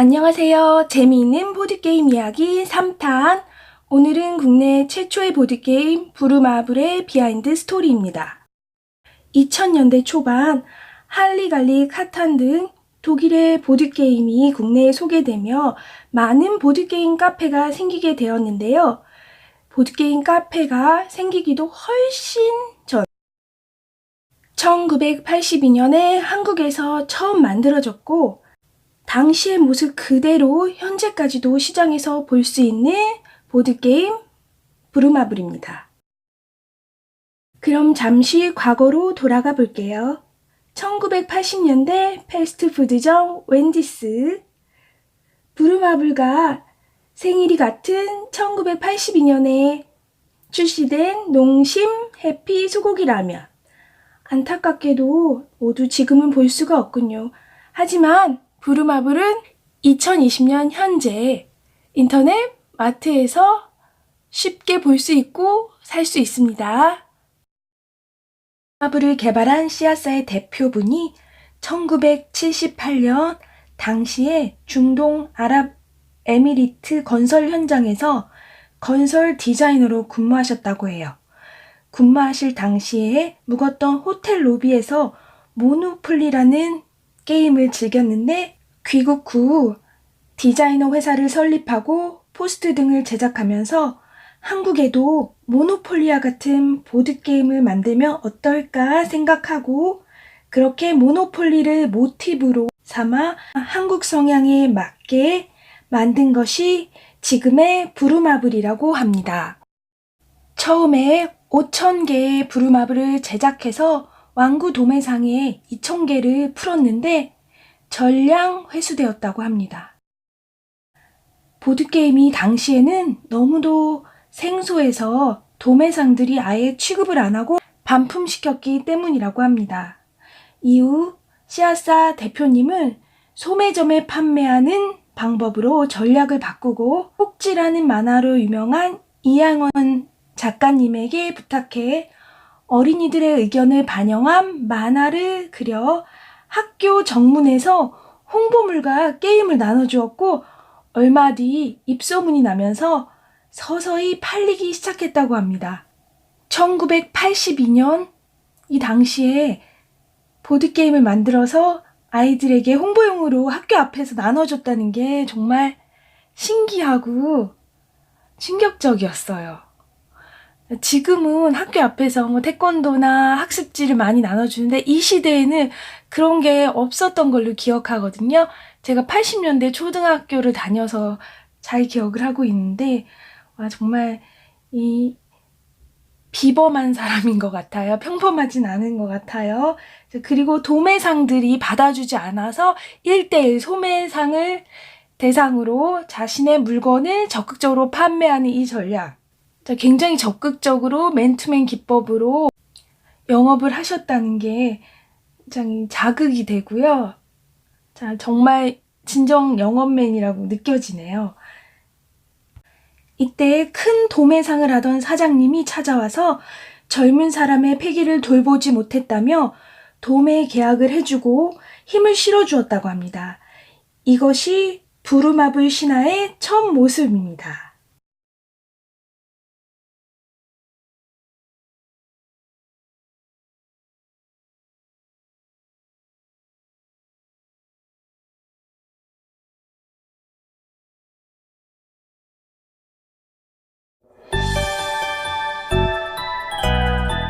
안녕하세요. 재미있는 보드게임 이야기 3탄. 오늘은 국내 최초의 보드게임 부루마블의 비하인드 스토리입니다. 2000년대 초반 할리갈리 카탄 등 독일의 보드게임이 국내에 소개되며 많은 보드게임 카페가 생기게 되었는데요. 보드게임 카페가 생기기도 훨씬 전 1982년에 한국에서 처음 만들어졌고 당시의 모습 그대로 현재까지도 시장에서 볼 수 있는 보드게임 브루마블입니다. 그럼 잠시 과거로 돌아가 볼게요. 1980년대 패스트푸드점 웬디스 브루마블과 생일이 같은 1982년에 출시된 농심 해피 소고기 라면. 안타깝게도 모두 지금은 볼 수가 없군요. 하지만 브루마블은 2020년 현재 인터넷 마트에서 쉽게 볼 수 있고 살 수 있습니다. 브루마블을 개발한 씨앗사의 대표분이 1978년 당시에 중동 아랍에미리트 건설 현장에서 건설 디자이너로 근무하셨다고 해요. 근무하실 당시에 묵었던 호텔 로비에서 모노폴리라는 게임을 즐겼는데 귀국 후 디자이너 회사를 설립하고 포스트 등을 제작하면서 한국에도 모노폴리아 같은 보드게임을 만들면 어떨까 생각하고 그렇게 모노폴리를 모티브로 삼아 한국 성향에 맞게 만든 것이 지금의 부루마블이라고 합니다. 처음에 5,000개의 부루마블을 제작해서 왕구 도매상에 2,000개를 풀었는데 전량 회수되었다고 합니다. 보드게임이 당시에는 너무도 생소해서 도매상들이 아예 취급을 안 하고 반품시켰기 때문이라고 합니다. 이후 씨앗사 대표님은 소매점에 판매하는 방법으로 전략을 바꾸고 폭지라는 만화로 유명한 이양원 작가님에게 부탁해 어린이들의 의견을 반영한 만화를 그려 학교 정문에서 홍보물과 게임을 나눠주었고 얼마 뒤 입소문이 나면서 서서히 팔리기 시작했다고 합니다. 1982년 이 당시에 보드게임을 만들어서 아이들에게 홍보용으로 학교 앞에서 나눠줬다는 게 정말 신기하고 충격적이었어요. 지금은 학교 앞에서 뭐 태권도나 학습지를 많이 나눠주는데 이 시대에는 그런 게 없었던 걸로 기억하거든요. 제가 80년대 초등학교를 다녀서 잘 기억을 하고 있는데 와 정말 이 비범한 사람인 것 같아요. 평범하진 않은 것 같아요. 그리고 도매상들이 받아주지 않아서 1대1 소매상을 대상으로 자신의 물건을 적극적으로 판매하는 이 전략. 자, 굉장히 적극적으로 맨투맨 기법으로 영업을 하셨다는 게 굉장히 자극이 되고요. 자, 정말 진정 영업맨이라고 느껴지네요. 이때 큰 도매상을 하던 사장님이 찾아와서 젊은 사람의 패기를 돌보지 못했다며 도매 계약을 해주고 힘을 실어주었다고 합니다. 이것이 부루마블 신화의 첫 모습입니다.